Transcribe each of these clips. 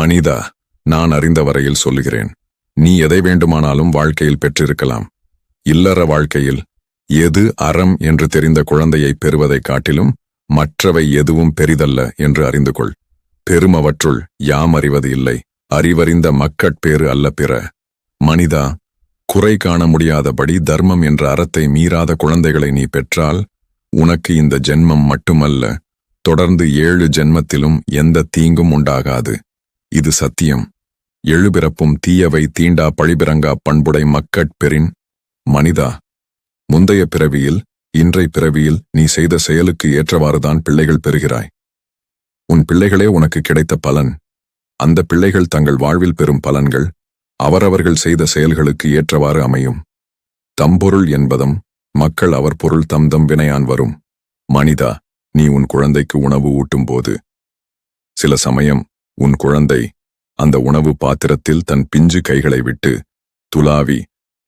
மனிதா நான் அறிந்த வரையில் சொல்லுகிறேன். நீ எதை வேண்டுமானாலும் வாழ்க்கையில் பெற்றிருக்கலாம். இல்லற வாழ்க்கையில் எது அறம் என்று தெரிந்த குழந்தையை பெறுவதைக் காட்டிலும் மற்றவை எதுவும் பெரிதல்ல என்று அறிந்து கொள். பெருமவற்றுள் யாம் அறிவது இல்லை. அறிவறிந்த மக்கட்பேறு அல்ல பிற. மனிதா குறை காண முடியாதபடி தர்மம் என்ற அறத்தை மீறாத குழந்தைகளை நீ பெற்றால் உனக்கு இந்த ஜென்மம் மட்டுமல்ல. தொடர்ந்து ஏழு ஜென்மத்திலும் எந்த தீங்கும் உண்டாகாது. இது சத்தியம். எழுபிறப்பும் தீயவை தீண்டா பழிபிறங்கா பண்புடை மக்கட்பெறின் மனிதா. முந்தைய பிறவியில் இன்றை பிறவியில் நீ செய்த செயலுக்கு ஏற்றவாறுதான் பிள்ளைகள் பெறுகிறாய். உன் பிள்ளைகளே உனக்கு கிடைத்த பலன். அந்த பிள்ளைகள் தங்கள் வாழ்வில் பெறும் பலன்கள் அவரவர்கள் செய்த செயல்களுக்கு ஏற்றவாறு அமையும். தம்பொருள் என்பதும் மக்கள் அவர் பொருள் தம்தம் வினையான் வரும். மனிதா நீ உன் குழந்தைக்கு உணவு ஊட்டும்போது. சில சமயம் உன் குழந்தை அந்த உணவு பாத்திரத்தில் தன் பிஞ்சு கைகளை விட்டு துலாவி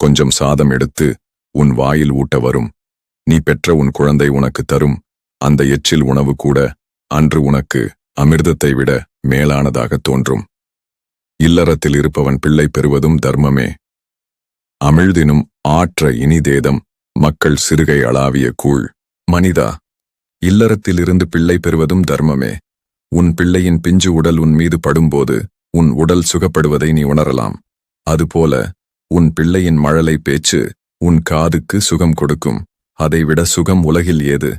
கொஞ்சம் சாதம் எடுத்து உன் வாயில் ஊட்ட வரும். நீ பெற்ற உன் குழந்தை உனக்கு தரும். அந்த எச்சில் உணவு கூட அன்று உனக்கு அமிர்தத்தை விட மேலானதாக தோன்றும். இல்லறத்தில் இருப்பவன் பிள்ளை பெறுவதும் தர்மமே. அமிழ்தினும் ஆற்ற இனிதேதம் மக்கள் சிறுகை அளாவிய கூழ். மனிதா இல்லறத்திலிருந்து பிள்ளை பெறுவதும் தர்மமே. உன் பிள்ளையின் பிஞ்சு உடல் உன் மீது படும்போது உன் உடல் சுகப்படுவதை நீ உணரலாம். அதுபோல உன் பிள்ளையின் மழலை பேச்சு உன் காதுக்கு சுகம் கொடுக்கும். அதைவிட சுகம் உலகில் ஏது?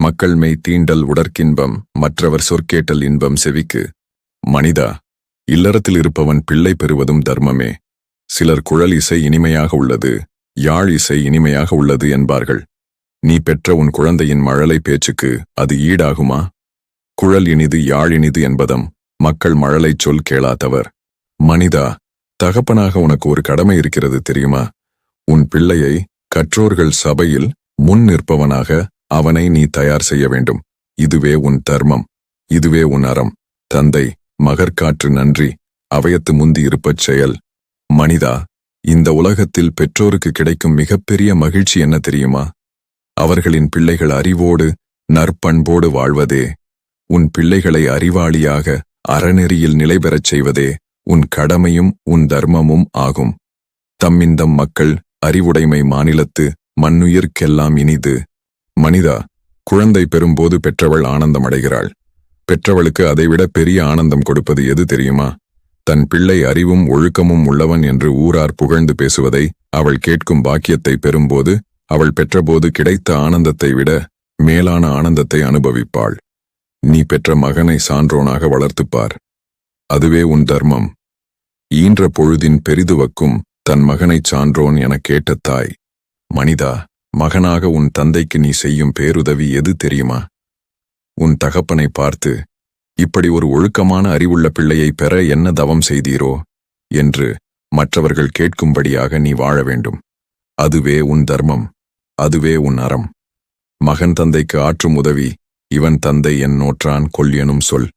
மக்கள் மெய் தீண்டல் உடற்கின்பம் மற்றவர் சொற்கேட்டல் இன்பம் செவிக்கு. மனிதா இல்லறத்தில் இருப்பவன் பிள்ளை பெறுவதும் தர்மமே. சிலர் குழல் இசை இனிமையாக உள்ளது யாழ் இசை இனிமையாக உள்ளது என்பார்கள். நீ பெற்ற உன் குழந்தையின் மழலை பேச்சுக்கு அது ஈடாகுமா? குழல் இனிது யாழ் இனிது என்பதம் மக்கள் மழலைச் சொல் கேளாதவர். மனிதா தகப்பனாக உனக்கு ஒரு கடமை இருக்கிறது தெரியுமா? உன் பிள்ளையை கற்றோர்கள் சபையில் முன் நிற்பவனாக அவனை நீ தயார் செய்ய வேண்டும். இதுவே உன் தர்மம் இதுவே உன் அறம். தந்தை மகற்காற்று நன்றி அவயத்து முந்தி இருப்பச் செயல். மனிதா இந்த உலகத்தில் பெற்றோருக்கு கிடைக்கும் மிகப்பெரிய மகிழ்ச்சி என்ன தெரியுமா? அவர்களின் பிள்ளைகள் அறிவோடு நற்பண்போடு வாழ்வதே உன் பிள்ளைகளை அறிவாளியாக அறநெறியில் நிலைபெறச் செய்வதே உன் கடமையும் உன் தர்மமும் ஆகும். தம்மிந்தம் மக்கள் அறிவுடைமை மாநிலத்து மண்ணுயிர்க்கெல்லாம் இனிது. மனிதா குழந்தை பெறும்போது பெற்றவள் ஆனந்தமடைகிறாள். பெற்றவளுக்கு அதைவிட பெரிய ஆனந்தம் கொடுப்பது எது தெரியுமா? தன் பிள்ளை அறிவும் ஒழுக்கமும் உள்ளவன் என்று ஊரார் புகழ்ந்து பேசுவதை அவள் கேட்கும் பாக்கியத்தை பெறும்போது அவள் பெற்றபோது கிடைத்த ஆனந்தத்தை விட மேலான ஆனந்தத்தை அனுபவிப்பாள். நீ பெற்ற மகனை சான்றோனாக வளர்த்துப்பார். அதுவே உன் தர்மம். ஈன்ற பொழுதின் பெரிதுவக்கும் தன் மகனைச் சான்றோன் எனக் கேட்ட தாய் மனிதா மகனாக உன் தந்தைக்கு நீ செய்யும் பேருதவி எது தெரியுமா? உன் தகப்பனை பார்த்து இப்படி ஒரு ஒழுக்கமான அறிவுள்ள பிள்ளையை பெற என்ன தவம் செய்தீரோ? என்று மற்றவர்கள் கேட்கும்படியாக நீ வாழ வேண்டும். அதுவே உன் தர்மம். அதுவே உன் அறம். மகன் தந்தைக்கு ஆற்றும் உதவி இவன் தந்தை என் நோற்றான் கொல்யனும் சொல்.